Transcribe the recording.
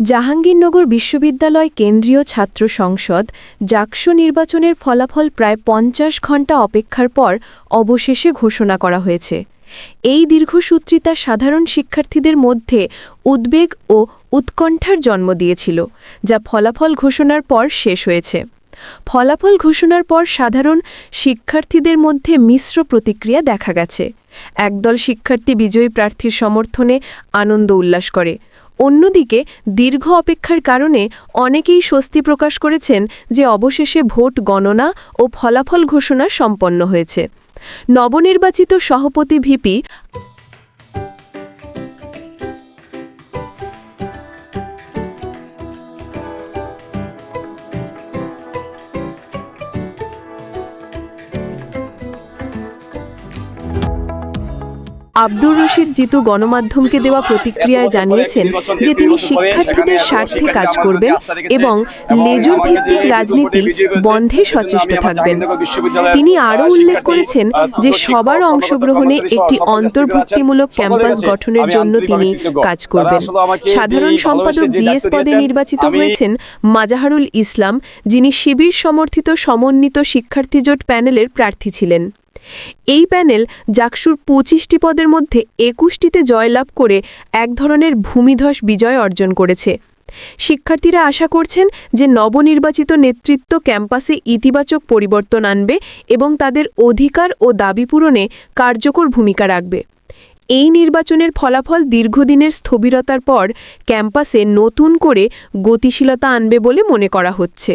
জাহাঙ্গীরনগর বিশ্ববিদ্যালয় কেন্দ্রীয় ছাত্র সংসদ জাকসু নির্বাচনের ফলাফল প্রায় পঞ্চাশ ঘণ্টা অপেক্ষার পর অবশেষে ঘোষণা করা হয়েছে। এই দীর্ঘসূত্রিতা সাধারণ শিক্ষার্থীদের মধ্যে উদ্বেগ ও উৎকণ্ঠার জন্ম দিয়েছিল, যা ফলাফল ঘোষণার পর শেষ হয়েছে। ফলাফল ঘোষণার পর সাধারণ শিক্ষার্থীদের মধ্যে মিশ্র প্রতিক্রিয়া দেখা গেছে। একদল শিক্ষার্থী বিজয়ী প্রার্থীর সমর্থনে আনন্দ উল্লাস করে। অন্যদিকে, দীর্ঘ অপেক্ষার কারণে অনেকেই স্বস্তি প্রকাশ করেছেন যে অবশেষে ভোট গণনা ও ফলাফল ঘোষণা সম্পন্ন হয়েছে। নবনির্বাচিত সভাপতি ভিপি আব্দুর রশিদ জিতু গণমাধ্যমকে দেওয়া প্রতিক্রিয়ায় জানিয়েছেন যে তিনি শিক্ষার্থীদের স্বার্থে কাজ করবেন এবং লেজুর ভিত্তিক রাজনীতি বন্ধে সচেষ্ট থাকবেন। তিনি আরও উল্লেখ করেছেন যে সবার অংশগ্রহণে একটি অন্তর্ভুক্তিমূলক ক্যাম্পাস গঠনের জন্য তিনি কাজ করবেন। সাধারণ সম্পাদক জিএস পদে নির্বাচিত হয়েছেন মাজাহারুল ইসলাম যিনি শিবির সমর্থিত সমন্বিত শিক্ষার্থী জোট প্যানেলের প্রার্থী ছিলেন। এই প্যানেল জাকসুর পঁচিশটি পদের মধ্যে একুশটিতে জয়লাভ করে এক ধরনের ভূমিধস বিজয় অর্জন করেছে। শিক্ষার্থীরা আশা করছেন যে নবনির্বাচিত নেতৃত্ব ক্যাম্পাসে ইতিবাচক পরিবর্তন আনবে এবং তাদের অধিকার ও দাবি পূরণে কার্যকর ভূমিকা রাখবে। এই নির্বাচনের ফলাফল দীর্ঘদিনের স্থবিরতার পর ক্যাম্পাসে নতুন করে গতিশীলতা আনবে বলে মনে করা হচ্ছে।